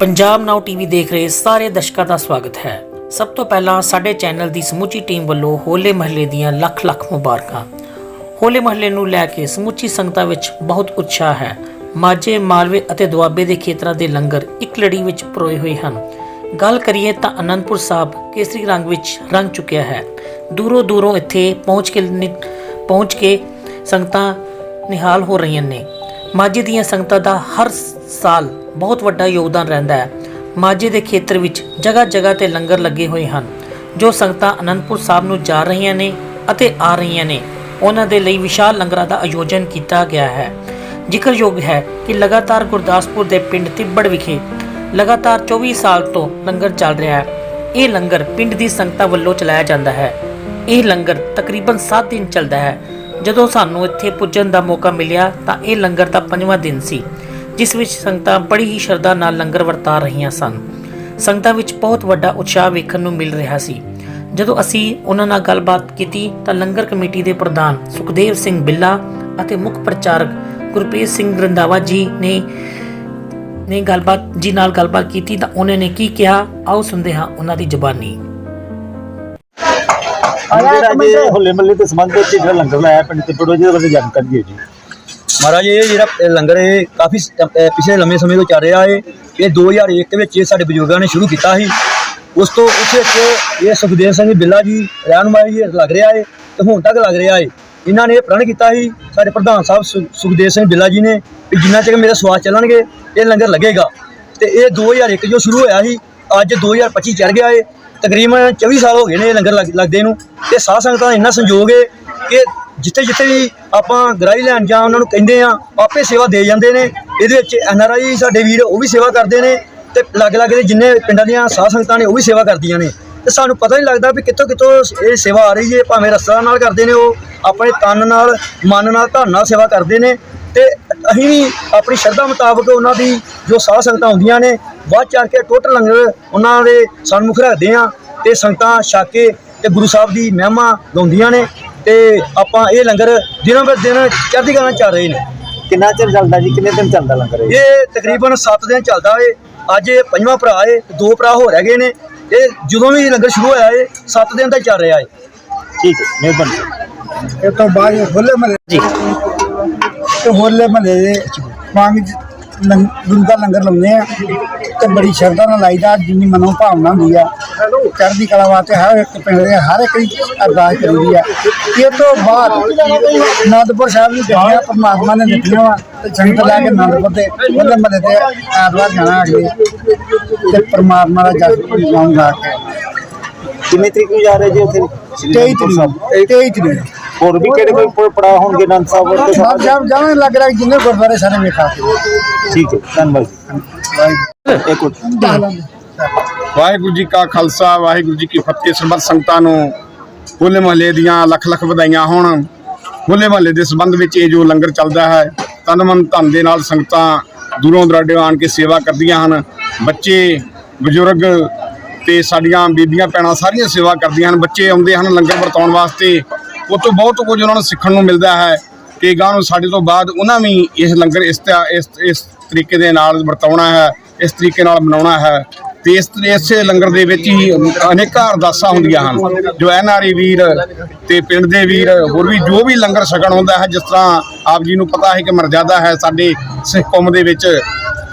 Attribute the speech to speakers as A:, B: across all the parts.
A: ਪੰਜਾਬ ਨਾਉ ਟੀਵੀ ਦੇਖ ਰਹੇ ਸਾਰੇ ਦਰਸ਼ਕਾਂ ਦਾ ਸਵਾਗਤ ਹੈ। ਸਭ ਤੋਂ ਪਹਿਲਾਂ ਸਾਡੇ ਚੈਨਲ ਦੀ ਸਮੁੱਚੀ ਟੀਮ ਵੱਲੋਂ ਹੋਲੇ ਮਹੱਲੇ ਦੀਆਂ ਲੱਖ ਲੱਖ ਮੁਬਾਰਕਾਂ। ਹੋਲੇ ਮਹੱਲੇ ਨੂੰ ਲੈ ਕੇ ਸਮੁੱਚੀ ਸੰਗਤਾਂ ਵਿੱਚ ਬਹੁਤ ਉਤਸ਼ਾਹ ਹੈ। ਮਾਝੇ, ਮਾਲਵੇ ਅਤੇ ਦੁਆਬੇ ਦੇ ਖੇਤਰਾਂ ਦੇ ਲੰਗਰ ਇੱਕ ਲੜੀ ਵਿੱਚ ਪਰੋਏ ਹੋਏ ਹਨ। ਗੱਲ ਕਰੀਏ ਤਾਂ ਅਨੰਦਪੁਰ ਸਾਹਿਬ ਕੇਸਰੀ ਰੰਗ ਵਿੱਚ ਰੰਗ ਚੁੱਕਿਆ ਹੈ। ਦੂਰੋਂ ਦੂਰੋਂ ਇੱਥੇ ਪਹੁੰਚ ਕੇ ਨਿ- ਪਹੁੰਚ ਕੇ ਸੰਗਤਾਂ ਨਿਹਾਲ ਹੋ ਰਹੀਆਂ ਨੇ। ਮਾਝੇ ਦੀਆਂ ਸੰਗਤਾਂ ਦਾ ਹਰ ਸਾਲ ਬਹੁਤ ਵੱਡਾ ਯੋਗਦਾਨ ਰਹਿੰਦਾ ਹੈ। ਮਾਝੇ ਦੇ ਖੇਤਰ ਵਿੱਚ ਜਗ੍ਹਾ ਜਗ੍ਹਾ ਤੇ ਲੰਗਰ ਲੱਗੇ ਹੋਏ ਹਨ, ਜੋ ਸੰਗਤਾਂ ਅਨੰਦਪੁਰ ਸਾਹਿਬ ਨੂੰ ਜਾ ਰਹੀਆਂ ਨੇ ਅਤੇ ਆ ਰਹੀਆਂ ਨੇ। ਉਹਨਾਂ ਦੇ ਲਈ ਵਿਸ਼ਾਲ ਲੰਗਰਾਂ ਦਾ ਆਯੋਜਨ ਕੀਤਾ ਗਿਆ ਹੈ। ਜ਼ਿਕਰਯੋਗ ਹੈ ਕਿ ਲਗਾਤਾਰ ਗੁਰਦਾਸਪੁਰ ਦੇ ਪਿੰਡ ਤਿੱਬੜ ਵਿਖੇ ਲਗਾਤਾਰ 24 ਸਾਲ ਤੋਂ ਲੰਗਰ ਚੱਲ ਰਿਹਾ ਹੈ। ਇਹ ਲੰਗਰ ਪਿੰਡ ਦੀ ਸੰਗਤਾਂ ਵੱਲੋਂ ਚਲਾਇਆ ਜਾਂਦਾ ਹੈ। ਇਹ ਲੰਗਰ ਤਕਰੀਬਨ 7 ਦਿਨ ਚੱਲਦਾ ਹੈ। ਜਦੋਂ ਸਾਨੂੰ ਇੱਥੇ ਪੁੱਜਣ ਦਾ ਮੌਕਾ ਮਿਲਿਆ ਤਾਂ ਇਹ ਲੰਗਰ ਦਾ ਪੰਜਵਾਂ ਦਿਨ ਸੀ, ਜਿਸ ਵਿੱਚ ਸੰਗਤਾਂ ਬੜੀ ਹੀ ਸ਼ਰਧਾ ਨਾਲ ਲੰਗਰ ਵਰਤਾ ਰਹੀਆਂ ਸਨ। ਸੰਗਤਾਂ ਵਿੱਚ ਬਹੁਤ ਵੱਡਾ ਉਤਸ਼ਾਹ ਵੇਖਣ ਨੂੰ ਮਿਲ ਰਿਹਾ ਸੀ। ਜਦੋਂ ਅਸੀਂ ਉਹਨਾਂ ਨਾਲ ਗੱਲਬਾਤ ਕੀਤੀ ਤਾਂ ਲੰਗਰ ਕਮੇਟੀ ਦੇ ਪ੍ਰਧਾਨ ਸੁਖਦੇਵ ਸਿੰਘ ਬਿੱਲਾ ਅਤੇ ਮੁੱਖ ਪ੍ਰਚਾਰਕ ਗੁਰਪ੍ਰੀਤ ਸਿੰਘ ਰੰਦਾਵਾ ਜੀ ਨੇ ਨੇ ਗੱਲਬਾਤ, ਜੀ ਨਾਲ ਗੱਲਬਾਤ ਕੀਤੀ ਤਾਂ ਉਹਨਾਂ ਨੇ ਕੀ ਕਿਹਾ, ਆਓ ਸੁਣਦੇ ਹਾਂ ਉਹਨਾਂ ਦੀ ਜ਼ੁਬਾਨੀ।
B: ਜਿਹੜਾ ਜੇ ਹੋਲੇ ਮੱਲੇ ਦੇ ਸੰਬੰਧ ਵਿੱਚ ਜਿਹੜਾ ਲੰਗਰ ਲਾਇਆ ਪਿੰਡ ਤੇ ਪੜੋ ਜਿਹਦੇ ਬਾਰੇ ਜਾਣਕਾਰੀ ਦਿਓ ਜੀ।
C: ਮਹਾਰਾਜ ਇਹ ਜਿਹੜਾ ਲੰਗਰ ਇਹ ਕਾਫੀ ਪਿਛਲੇ ਲੰਮੇ ਸਮੇਂ ਤੋਂ ਚੱਲ ਰਿਹਾ ਹੈ ਇਹ 2001 ਵਿੱਚ ਇਹ ਸਾਡੇ ਬਜ਼ੁਰਗਾਂ ਨੇ ਸ਼ੁਰੂ ਕੀਤਾ ਸੀ। ਉਸ ਤੋਂ ਉਸ ਵਿੱਚ ਇਹ ਸੁਖਦੇਵ ਸਿੰਘ ਬਿੱਲਾ ਜੀ ਰਹਿਨੁਮਾਈ ਜੀ ਲੱਗ ਰਿਹਾ ਹੈ ਤੇ ਹੁਣ ਤੱਕ ਲੱਗ ਰਿਹਾ ਹੈ ਇਹਨਾਂ ਨੇ ਇਹ ਪ੍ਰਣ ਕੀਤਾ ਸੀ ਸਾਡੇ ਪ੍ਰਧਾਨ ਸਾਹਿਬ ਸੁਖਦੇਵ ਸਿੰਘ ਬਿੱਲਾ ਜੀ ਨੇ ਵੀ ਜਿੰਨਾ ਚਿਰ ਮੇਰੇ ਸਵਾਸ ਚੱਲਣਗੇ ਇਹ ਲੰਗਰ ਲੱਗੇਗਾ। ਤੇ ਇਹ 2001 ਜੋ ਸ਼ੁਰੂ ਹੋਇਆ ਸੀ ਅੱਜ 2025 ਚੜ ਗਿਆ ਹੈ ਤਕਰੀਬਨ 24 ਸਾਲ ਹੋ ਗਏ ਨੇ ਇਹ ਲੰਗਰ ਲੱਗ- ਲੱਗਦੇ ਨੂੰ। ਤੇ ਸਾਧ ਸੰਗਤਾਂ ਦਾ ਇੰਨਾ ਸੰਯੋਗ ਹੈ ਕਿ ਜਿੱਥੇ ਜਿੱਥੇ ਵੀ ਆਪਾਂ ਗ੍ਰਾਹੀ ਲੈਣ ਜਾਂ ਉਹਨਾਂ ਨੂੰ ਕਹਿੰਦੇ ਆ, ਆਪੇ ਸੇਵਾ ਦੇ ਜਾਂਦੇ ਨੇ। ਇਹਦੇ ਵਿੱਚ ਐਨ ਆਰ ਆਈ ਸਾਡੇ ਵੀਰ ਉਹ ਵੀ ਸੇਵਾ ਕਰਦੇ ਨੇ ਤੇ ਲਾਗੇ ਲਾਗੇ ਦੇ ਜਿੰਨੇ ਪਿੰਡਾਂ ਦੀਆਂ ਸਾਧ ਸੰਗਤਾਂ ਨੇ ਉਹ ਵੀ ਸੇਵਾ ਕਰਦੀਆਂ ਨੇ। ਤੇ ਸਾਨੂੰ ਪਤਾ ਨਹੀਂ ਲੱਗਦਾ ਵੀ ਕਿੱਥੋਂ ਕਿੱਥੋਂ ਇਹ ਸੇਵਾ ਆ ਰਹੀ ਹੈ ਭਾਵੇਂ ਰਸਤਾ ਨਾਲ ਕਰਦੇ ਨੇ ਉਹ, ਆਪਣੇ ਤਨ ਨਾਲ, ਮਨ ਨਾਲ, ਧਨ ਨਾਲ ਸੇਵਾ ਕਰਦੇ ਨੇ। ਤੇ ਅਸੀਂ ਵੀ ਆਪਣੀ ਸ਼ਰਧਾ ਮੁਤਾਬਕ ਉਹਨਾਂ ਦੀ ਜੋ ਸਾਧ ਸੰਗਤਾਂ ਹੁੰਦੀਆਂ ਨੇ ਵੱਧ ਚੜ ਕੇ ਟੋਟਲ ਲੰਗਰ ਉਹਨਾਂ ਦੇ ਸਨਮੁਖ ਰੱਖਦੇ ਆ ਤੇ ਸੰਗਤਾਂ ਛਕ ਕੇ ਤੇ ਗੁਰੂ ਸਾਹਿਬ ਦੀ ਮਹਿਮਾ ਗਾਉਂਦੀਆਂ ਨੇ ਤੇ ਆਪਾਂ ਇਹ ਲੰਗਰ ਦਿਨੋਂ ਬਰ ਦਿਨ ਚੜ੍ਹਦੀ ਕਲਾ ਚੱਲ ਰਹੇ ਨੇ।
B: ਕਿੰਨਾ ਚਿਰ ਚੱਲਦਾ ਜੀ? ਕਿੰਨੇ ਦਿਨ ਚੱਲਦਾ ਲੰਗਰ ਇਹ?
C: ਇਹ ਤਕਰੀਬਨ 7 ਦਿਨ ਚੱਲਦਾ ਏ। ਅੱਜ ਇਹ ਪੰਜਵਾਂ ਭਰਾ ਏ ਦੋ ਭਰਾ ਹੋ ਰਹਿ ਗਏ ਨੇ। ਇਹ ਜਦੋਂ ਵੀ ਲੰਗਰ ਸ਼ੁਰੂ ਹੋਇਆ ਏ 7 ਦਿਨ ਤੱਕ ਚੱਲ ਰਿਹਾ ਏ।
B: ਠੀਕ ਹੈ ਮਿਹਰਬਾਨੀ।
D: ਇਹ ਤੋਂ ਬਾਅਦ ਹੋਲੇ ਮਹੱਲੇ
A: ਜੀ।
D: ਤੇ ਹੋਲੇ ਮਹੱਲੇ ਦੇ ਵਾਂਗ ਜ- ਲੰਗ- ਗੁਰੂ ਦਾ ਲੰਗਰ ਲਾਉਂਦੇ ਆ ਤੇ ਬੜੀ ਸ਼ਰਧਾ ਨਾਲ ਲਾਈਦਾ ਜਿੰਨੀ ਮਨੋਂ ਭਾਵਨਾ ਹੁੰਦੀ ਆ। ਚੜ੍ਹਦੀ ਕਲਾ ਵਾਸਤੇ ਹਰ ਇੱਕ ਪਿੰਡ ਦੇ ਹਰ ਇੱਕ ਦੀ ਅਰਦਾਸ ਕਰੀਦੀ ਆ। ਇਹ ਤੋਂ ਬਾਅਦ ਅਨੰਦਪੁਰ ਸਾਹਿਬ ਨੂੰ ਜਾਣਾ ਪਰਮਾਤਮਾ ਨੇ ਦਿੱਤੀਆਂ ਵਾ ਤੇ ਸੰਗਤ ਲੈ ਕੇ ਅਨੰਦਪੁਰ ਦੇ ਹੋਲੇ ਮਹੱਲੇ ਤੇ ਐਤਵਾਰ ਜਾਣਾ ਅਗਲੇ। ਤੇ ਪਰਮਾਤਮਾ ਦਾ ਜਸ ਗਾਉਂਗਾ ਕੇ।
B: ਕਿੰਨੀ ਤਰੀਕ ਨੂੰ ਜਾ ਰਹੇ ਜੀ ਉੱਥੇ?
D: 23 ਤਰੀਕ 23 ਤਰੀਕ
B: ਹੋਰ ਵੀ ਕਿਹੜੇ ਕੋਈ ਪੜਾ ਹੋਣਗੇ ਨੰਦ ਸਾਹਿਬ ਤੇ
D: ਸਭ ਜਬ ਜਾਣੇ ਲੱਗ ਰਿਹਾ ਜਿੰਨੇ ਗੁਰਦੁਆਰੇ ਸਾਰੇ ਵੇਖਾ
B: ਠੀਕ ਹੈ ਧੰਨਵਾਦ ਜੀ।
E: ਵਾਹਿਗੁਰੂ ਜੀ ਕਾ ਖਾਲਸਾ, ਵਾਹਿਗੁਰੂ ਜੀ ਕੀ ਫਤਿਹ। ਸਰਬੱਤ ਸੰਗਤਾਂ ਨੂੰ ਹੋਲੇ ਮਹੱਲੇ ਦੀਆਂ ਲੱਖ ਲੱਖ ਵਧਾਈਆਂ ਹੋਣ। ਹੋਲੇ ਮਹੱਲੇ ਦੇ ਸੰਬੰਧ ਵਿੱਚ ਇਹ ਜੋ ਲੰਗਰ ਚੱਲਦਾ ਹੈ, ਤਨ ਮਨ ਧਨ ਦੇ ਨਾਲ ਸੰਗਤਾਂ ਦੂਰੋਂ ਦਰਾਡੇ ਆਣ ਕੇ ਸੇਵਾ ਕਰਦੀਆਂ ਹਨ। ਬੱਚੇ, ਬਜ਼ੁਰਗ ਤੇ ਸਾਡੀਆਂ ਬੀਬੀਆਂ ਭੈਣਾਂ ਸਾਰੀਆਂ ਸੇਵਾ ਕਰਦੀਆਂ ਹਨ। ਬੱਚੇ ਆਉਂਦੇ ਹਨ ਲੰਗਰ ਵਰਤਾਉਣ ਵਾਸਤੇ। ਉਹ ਤੋਂ ਬਹੁਤ ਕੁਝ ਉਹਨਾਂ ਨੂੰ ਸਿੱਖਣ ਨੂੰ ਮਿਲਦਾ ਹੈ ਕਿ ਗਾਂ ਨੂੰ ਸਾਡੇ ਤੋਂ ਬਾਅਦ ਉਹਨਾਂ ਵੀ ਇਸ ਲੰਗਰ ਇਸ ਤ- ਇਸ ਇਸ ਤਰੀਕੇ ਦੇ ਨਾਲ ਵਰਤਾਉਣਾ ਹੈ। ਇਸ ਤਰੀਕੇ ਨਾਲ ਮਨਾਉਣਾ ਹੈ ਤੇ ਇਸ ਇਸੇ ਲੰਗਰ ਦੇ ਵਿੱਚ ਹੀ ਅਨੇਕਾਂ ਅਰਦਾਸਾਂ ਹੁੰਦੀਆਂ ਹਨ। ਜੋ ਐਨਆਰਈ ਵੀਰ ਤੇ ਪਿੰਡ ਦੇ ਵੀਰ, ਹੋਰ ਵੀ ਜੋ ਵੀ ਲੰਗਰ ਛਕਣ ਹੁੰਦਾ ਹੈ, ਜਿਸ ਤਰ੍ਹਾਂ ਆਪ ਜੀ ਨੂੰ ਪਤਾ ਹੈ ਕਿ ਮਰਜ਼ਾਦਾ ਹੈ, ਸਾਡੇ ਸਿੱਖ ਕੌਮ ਦੇ ਵਿੱਚ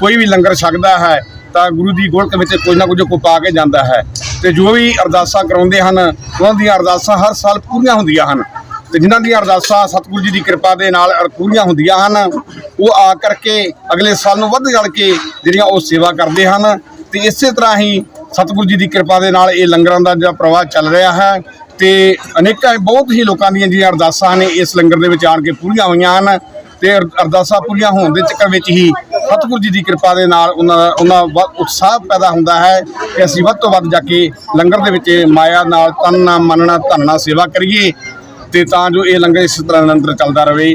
E: ਕੋਈ ਵੀ ਲੰਗਰ ਛਕਦਾ ਹੈ, ਤਾਂ ਗੁਰੂ ਦੀ ਗੋਲਕ ਵਿੱਚ ਕੁਝ ਨਾ ਕੁਝ ਕੋ ਪਾ ਕੇ ਜਾਂਦਾ ਹੈ। ਤੇ ਜੋ ਵੀ ਅਰਦਾਸਾਂ ਕਰਾਉਂਦੇ ਹਨ, ਉਹਨਾਂ ਦੀਆਂ ਅਰਦਾਸਾਂ ਹਰ ਸਾਲ ਪੂਰੀਆਂ ਹੁੰਦੀਆਂ ਹਨ। ਤੇ ਜਿਨ੍ਹਾਂ ਦੀਆਂ ਅਰਦਾਸਾਂ ਸਤਿਗੁਰੂ ਜੀ ਦੀ ਕਿਰਪਾ ਦੇ ਨਾਲ ਪੂਰੀਆਂ ਹੁੰਦੀਆਂ ਹਨ ਉਹ ਆ ਕਰਕੇ ਅਗਲੇ ਸਾਲ ਨੂੰ ਵੱਧ ਚੜ ਕੇ ਜਿਹੜੀਆਂ ਉਹ ਸੇਵਾ ਕਰਦੇ ਹਨ। ਤੇ ਇਸੇ ਤਰ੍ਹਾਂ ਹੀ ਸਤਿਗੁਰੂ ਜੀ ਦੀ ਕਿਰਪਾ ਦੇ ਨਾਲ ਇਹ ਲੰਗਰਾਂ ਦਾ ਜਿਹੜਾ ਪ੍ਰਵਾਹ ਚੱਲ ਰਿਹਾ ਹੈ ਤੇ ਅਨੇਕਾਂ ਬਹੁਤ ਹੀ ਲੋਕਾਂ ਦੀਆਂ ਜਿਹੜੀਆਂ ਅਰਦਾਸਾਂ ਨੇ ਇਸ ਲੰਗਰ ਦੇ ਵਿੱਚ ਆਣ ਕੇ ਪੂਰੀਆਂ ਹੋਈਆਂ ਹਨ ਤੇ ਅਰ- ਅਰਦਾਸਾਂ ਪੂਰੀਆਂ ਹੋਣ ਦੇ ਚੱਕਰ ਵਿੱਚ ਹੀ ਸਤਿਗੁਰੂ ਜੀ ਦੀ ਕਿਰਪਾ ਦੇ ਨਾਲ ਉਹਨਾਂ ਦਾ ਉਹਨਾਂ ਵੱਧ ਉਤਸ਼ਾਹ ਪੈਦਾ ਹੁੰਦਾ ਹੈ ਕਿ ਅਸੀਂ ਵੱਧ ਤੋਂ ਵੱਧ ਜਾ ਕੇ ਲੰਗਰ ਦੇ ਵਿੱਚ ਮਾਇਆ ਨਾਲ ਤਨ ਨਾਲ ਮਨ ਨਾਲ ਸੇਵਾ ਕਰੀਏ ਤੇ ਤਾਂ ਜੋ ਇਹ ਲੰਗਰ ਇਸ ਤਰ੍ਹਾਂ ਨਿਰੰਤਰ ਚੱਲਦਾ ਰਹੇ।